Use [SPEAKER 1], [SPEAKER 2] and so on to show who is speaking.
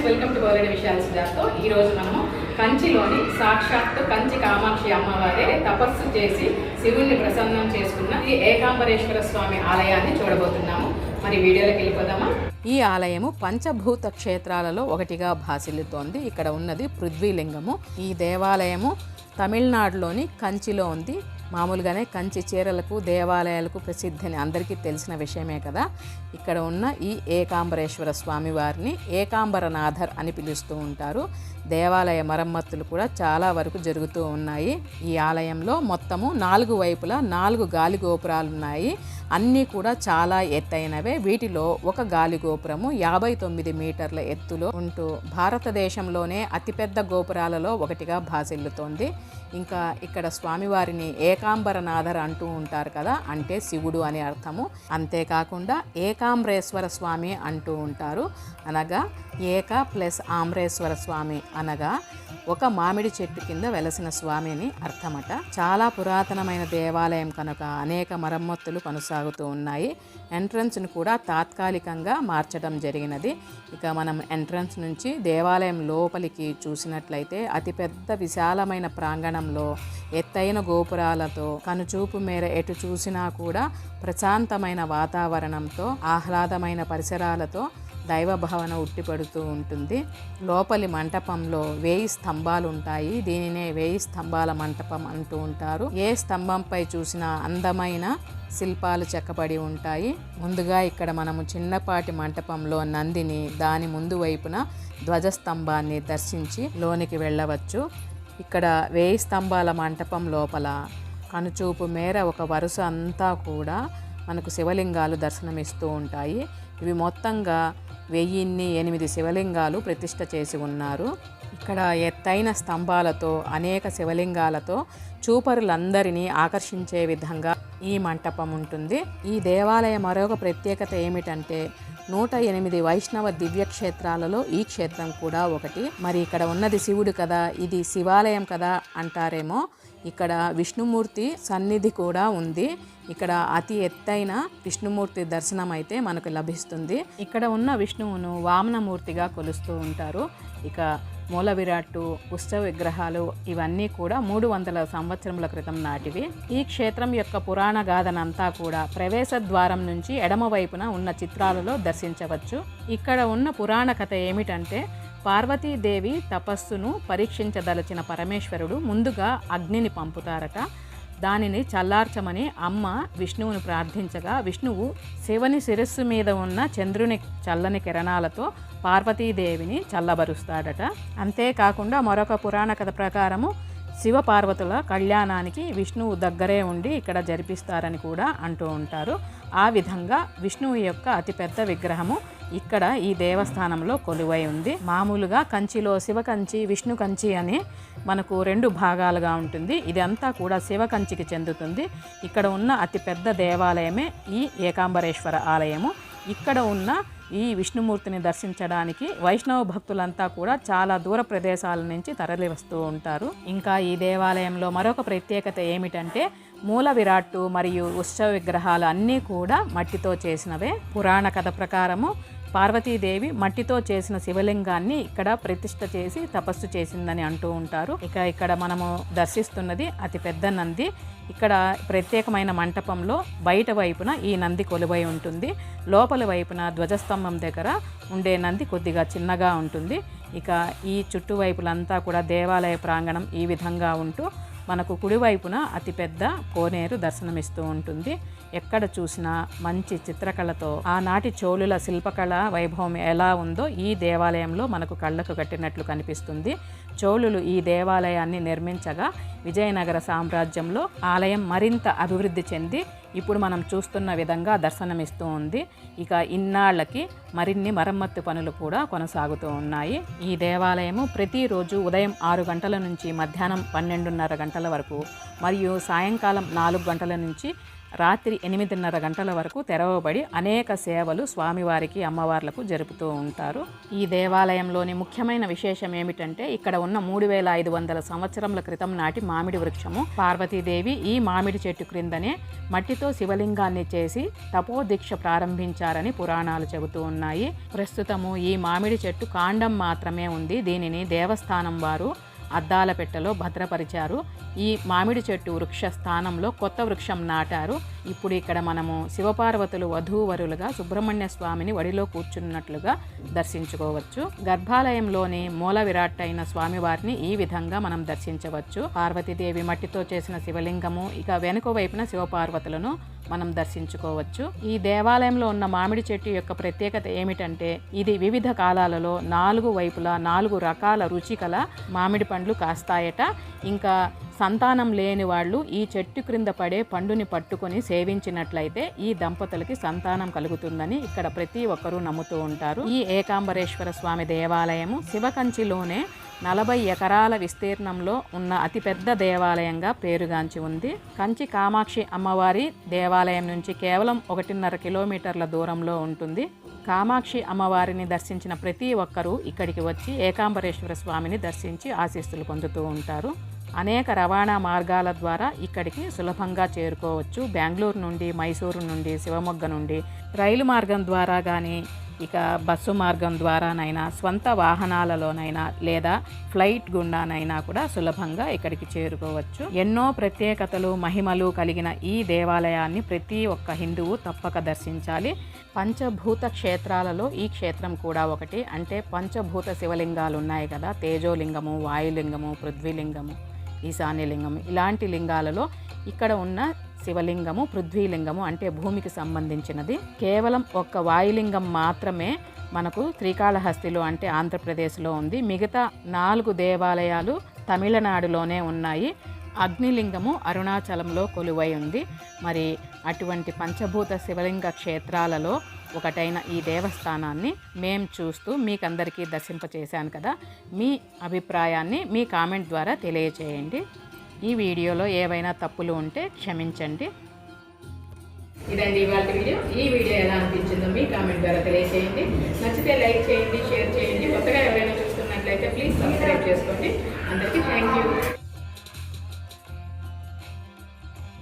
[SPEAKER 1] Friends welcome to బోరెడి విషయాల సుజాతో ఈ రోజు మనము కంచిలోని సాక్షాత్తు కంచి కామాక్షి అమ్మవారే తపస్సు చేసి శివుణ్ణి ప్రసన్నం చేసుకున్న ఈ ఏకాంబరేశ్వర స్వామి ఆలయాన్ని చూడబోతున్నాము. మరి వీడియోలోకి వెళ్ళిపోదామా? ఈ ఆలయము పంచభూత క్షేత్రాలలో ఒకటిగా భాసిల్లుతోంది. ఇక్కడ ఉన్నది పృథ్వీలింగము. ఈ దేవాలయము తమిళనాడులోని కంచిలో ఉంది. మామూలుగానే కంచి చీరలకు దేవాలయాలకు ప్రసిద్ధిని అందరికీ తెలిసిన విషయమే కదా. ఇక్కడ ఉన్న ఈ ఏకాంబరేశ్వర స్వామి వారిని ఏకాంబరనాథర్ అని పిలుస్తూ ఉంటారు. దేవాలయ మరమ్మతులు కూడా చాలా వరకు జరుగుతూ ఉన్నాయి. ఈ ఆలయంలో మొత్తము నాలుగు వైపులా నాలుగు గాలి గోపురాలు ఉన్నాయి అన్నీ కూడా చాలా ఎత్తైనవే. వీటిలో ఒక గాలి గోపురము యాభై తొమ్మిది మీటర్ల ఎత్తులో ఉంటూ భారతదేశంలోనే అతిపెద్ద గోపురాలలో ఒకటిగా భాసిల్లుతోంది. ఇంకా ఇక్కడ స్వామివారిని ఏకాంబరనాథర్ అంటూ ఉంటారు కదా అంటే శివుడు అని అర్థము. అంతేకాకుండా ఏకాంబ్రేశ్వర స్వామి అంటూ ఉంటారు. అనగా ఏక ప్లస్ ఆమ్రేశ్వర స్వామి అనగా ఒక మామిడి చెట్టు కింద వెలసిన స్వామి అని అర్థమట. చాలా పురాతనమైన దేవాలయం కనుక అనేక మరమ్మతులు కొనసాగుతూ ఉన్నాయి. ఎంట్రన్స్ను కూడా తాత్కాలికంగా మార్చడం జరిగినది. ఇక మనం ఎంట్రన్స్ నుంచి దేవాలయం లోపలికి చూసినట్లయితే అతిపెద్ద విశాలమైన ప్రాంగణంలో ఎత్తైన గోపురాలతో కనుచూపు మేర ఎటు చూసినా కూడా ప్రశాంతమైన వాతావరణంతో ఆహ్లాదమైన పరిసరాలతో దైవ భావన ఉట్టిపడుతూ ఉంటుంది. లోపలి మంటపంలో వేయి స్తంభాలు ఉంటాయి దీనినే వేయి స్తంభాల మంటపం అంటూ ఉంటారు. ఏ స్తంభంపై చూసినా అందమైన శిల్పాలు చెక్కబడి ఉంటాయి. ముందుగా ఇక్కడ మనము చిన్నపాటి మంటపంలో నందిని దాని ముందు వైపున ధ్వజస్తంభాన్ని దర్శించి లోనికి వెళ్ళవచ్చు. ఇక్కడ వేయి స్తంభాల మంటపం లోపల కనుచూపు మేర ఒక వరుస అంతా కూడా మనకు శివలింగాలు దర్శనమిస్తూ ఉంటాయి. ఇవి మొత్తంగా వెయ్యిన్ని ఎనిమిది శివలింగాలు ప్రతిష్ట చేసి ఉన్నారు. ఇక్కడ ఎత్తైన స్తంభాలతో అనేక శివలింగాలతో చూపరులందరినీ ఆకర్షించే విధంగా ఈ మంటపం ఉంటుంది. ఈ దేవాలయ మరొక ప్రత్యేకత ఏమిటంటే నూట ఎనిమిది వైష్ణవ దివ్యక్షేత్రాలలో ఈ క్షేత్రం కూడా ఒకటి. మరి ఇక్కడ ఉన్నది శివుడు కదా ఇది శివాలయం కదా అంటారేమో. ఇక్కడ విష్ణుమూర్తి సన్నిధి కూడా ఉంది. ఇక్కడ అతి ఎత్తైన విష్ణుమూర్తి దర్శనం అయితే మనకు లభిస్తుంది. ఇక్కడ ఉన్న విష్ణువును వామనమూర్తిగా కొలుస్తూ ఉంటారు. ఇక మూల విరాట్టు ఉత్సవ విగ్రహాలు ఇవన్నీ కూడా మూడు వందల సంవత్సరముల క్రితం నాటివి. ఈ క్షేత్రం యొక్క పురాణ గాథనంతా కూడా ప్రవేశ ద్వారం నుంచి ఎడమవైపున ఉన్న చిత్రాలలో దర్శించవచ్చు. ఇక్కడ ఉన్న పురాణ కథ ఏమిటంటే పార్వతీదేవి తపస్సును పరీక్షించదలచిన పరమేశ్వరుడు ముందుగా అగ్నిని పంపుతారట. దానిని చల్లార్చమని అమ్మ విష్ణువును ప్రార్థించగా విష్ణువు శివని శిరస్సు మీద ఉన్న చంద్రుని చల్లని కిరణాలతో పార్వతీదేవిని చల్లబరుస్తాడట. అంతేకాకుండా మరొక పురాణ కథ ప్రకారము శివపార్వతుల కళ్యాణానికి విష్ణువు దగ్గరే ఉండి ఇక్కడ జరిపిస్తారని కూడా అంటూ ఉంటారు. ఆ విధంగా విష్ణువు యొక్క అతిపెద్ద విగ్రహము ఇక్కడ ఈ దేవస్థానంలో కొలువై ఉంది. మామూలుగా కంచిలో శివ కంచి విష్ణు కంచి అని మనకు రెండు భాగాలుగా ఉంటుంది. ఇదంతా కూడా శివ కంచికి చెందుతుంది. ఇక్కడ ఉన్న అతిపెద్ద దేవాలయమే ఈ ఏకాంబరేశ్వర ఆలయము. ఇక్కడ ఉన్న ఈ విష్ణుమూర్తిని దర్శించడానికి వైష్ణవ భక్తులంతా కూడా చాలా దూర ప్రదేశాల నుంచి తరలి వస్తూ ఉంటారు. ఇంకా ఈ దేవాలయంలో మరొక ప్రత్యేకత ఏమిటంటే మూల విరాట్టు మరియు ఉత్సవ విగ్రహాలు అన్నీ కూడా మట్టితో చేసినవే. పురాణ కథ ప్రకారము పార్వతీదేవి మట్టితో చేసిన శివలింగాన్ని ఇక్కడ ప్రతిష్ట చేసి తపస్సు చేసిందని అంటూ ఉంటారు. ఇక ఇక్కడ మనము దర్శిస్తున్నది అతి పెద్ద నంది. ఇక్కడ ప్రత్యేకమైన మంటపంలో బయట వైపున ఈ నంది కొలువై ఉంటుంది. లోపల వైపున ధ్వజస్తంభం దగ్గర ఉండే నంది కొద్దిగా చిన్నగా ఉంటుంది. ఇక ఈ చుట్టువైపులంతా కూడా దేవాలయ ప్రాంగణం ఈ విధంగా ఉంటూ మనకు కుడివైపున అతిపెద్ద కోనేరు దర్శనమిస్తూ ఉంటుంది. ఎక్కడ చూసినా మంచి చిత్రకళతో ఆనాటి చోళుల శిల్పకళ వైభవం ఎలా ఉందో ఈ దేవాలయంలో మనకు కళ్ళకు కట్టినట్లు కనిపిస్తుంది. చోళులు ఈ దేవాలయాన్ని నిర్మించగా విజయనగర సామ్రాజ్యంలో ఆలయం మరింత అభివృద్ధి చెంది ఇప్పుడు మనం చూస్తున్న విధంగా దర్శనమిస్తూ ఉంది. ఇక ఇన్నాళ్ళకి మరిన్ని మరమ్మత్తు పనులు కూడా కొనసాగుతూ ఉన్నాయి. ఈ దేవాలయము ప్రతిరోజు ఉదయం ఆరు గంటల నుంచి మధ్యాహ్నం పన్నెండున్నర గంటల వరకు మరియు సాయంకాలం నాలుగు గంటల నుంచి
[SPEAKER 2] రాత్రి ఎనిమిదిన్నర గంటల వరకు తెరవబడి అనేక సేవలు స్వామివారికి అమ్మవార్లకు జరుపుతూ ఉంటారు. ఈ దేవాలయంలోని ముఖ్యమైన విశేషం ఏమిటంటే ఇక్కడ ఉన్న మూడు వేల ఐదు వందల సంవత్సరముల క్రితం నాటి మామిడి వృక్షము. పార్వతీదేవి ఈ మామిడి చెట్టు క్రిందనే మట్టితో శివలింగాన్ని చేసి తపోదీక్ష ప్రారంభించారని పురాణాలు చెబుతూ ఉన్నాయి. ప్రస్తుతము ఈ మామిడి చెట్టు కాండం మాత్రమే ఉంది. దీనిని దేవస్థానం వారు అద్దాల పెట్టెలో భద్రపరిచారు. ఈ మామిడి చెట్టు వృక్ష స్థానంలో కొత్త వృక్షం నాటారు. ఇప్పుడు ఇక్కడ మనము శివపార్వతులు వధూవరులుగా సుబ్రహ్మణ్య స్వామిని వడిలో కూర్చున్నట్లుగా దర్శించుకోవచ్చు. గర్భాలయంలోని మూల విరాట్ అయిన స్వామివారిని ఈ విధంగా మనం దర్శించవచ్చు. పార్వతీదేవి మట్టితో చేసిన శివలింగము ఇక వెనుక వైపున శివపార్వతులను మనం దర్శించుకోవచ్చు. ఈ దేవాలయంలో ఉన్న మామిడి చెట్టు యొక్క ప్రత్యేకత ఏమిటంటే ఇది వివిధ కాలాలలో నాలుగు వైపులా నాలుగు రకాల రుచికల మామిడి పండ్లు కాస్తాయట. ఇంకా సంతానం లేని వాళ్ళు ఈ చెట్టు క్రింద పడే పండుని పట్టుకొని సేవించినట్లయితే ఈ దంపతులకి సంతానం కలుగుతుందని ఇక్కడ ప్రతి ఒక్కరూ నమ్ముతూ ఉంటారు. ఈ ఏకాంబరేశ్వర స్వామి దేవాలయము శివకంచిలోనే నలభై ఎకరాల విస్తీర్ణంలో ఉన్న అతిపెద్ద దేవాలయంగా పేరుగాంచి ఉంది. కంచి కామాక్షి అమ్మవారి దేవాలయం నుంచి కేవలం ఒకటిన్నర కిలోమీటర్ల దూరంలో ఉంటుంది. కామాక్షి అమ్మవారిని దర్శించిన ప్రతి ఒక్కరూ ఇక్కడికి వచ్చి ఏకాంబరేశ్వర స్వామిని దర్శించి ఆశీస్సులు పొందుతూ ఉంటారు. అనేక రవాణా మార్గాల ద్వారా ఇక్కడికి సులభంగా చేరుకోవచ్చు. బెంగళూరు నుండి మైసూరు నుండి శివమొగ్గ నుండి రైలు మార్గం ద్వారా కానీ ఇక బస్సు మార్గం ద్వారానైనా స్వంత వాహనాలలోనైనా లేదా ఫ్లైట్ గుండానైనా కూడా సులభంగా ఇక్కడికి చేరుకోవచ్చు. ఎన్నో ప్రత్యేకతలు మహిమలు కలిగిన ఈ దేవాలయాన్ని ప్రతి ఒక్క హిందువు తప్పక దర్శించాలి. పంచభూత క్షేత్రాలలో ఈ క్షేత్రం కూడా ఒకటి. అంటే పంచభూత శివలింగాలు ఉన్నాయి కదా. తేజోలింగము వాయులింగము పృథ్వీలింగము ఈశాన్యలింగము. ఇలాంటి లింగాలలో ఇక్కడ ఉన్న శివలింగము పృథ్వీలింగము అంటే భూమికి సంబంధించినది. కేవలం ఒక్క వాయులింగం మాత్రమే మనకు శ్రీకాళహస్తిలో అంటే ఆంధ్రప్రదేశ్లో ఉంది. మిగతా నాలుగు దేవాలయాలు తమిళనాడులోనే ఉన్నాయి. అగ్నిలింగము అరుణాచలంలో కొలువై ఉంది. మరి అటువంటి పంచభూత శివలింగ క్షేత్రాలలో ఒకటైన ఈ దేవస్థానాన్ని మేం చూస్తూ మీకందరికీ దర్శింపచేశాను కదా. మీ అభిప్రాయాన్ని మీ కామెంట్ ద్వారా తెలియచేయండి. ఈ వీడియోలో ఏవైనా తప్పులు ఉంటే క్షమించండి.
[SPEAKER 1] ఇదండి ఇవాళ వీడియో. ఈ వీడియో ఎలా అనిపించిందో మీ కామెంట్ ద్వారా తెలియజేయండి నచ్చితే లైక్ చేయండి షేర్ చేయండి. కొత్తగా ఎవరైనా చూస్తున్నట్లయితే ప్లీజ్ సబ్స్క్రైబ్ చేసుకోండి. అందరికీ థ్యాంక్ యూ.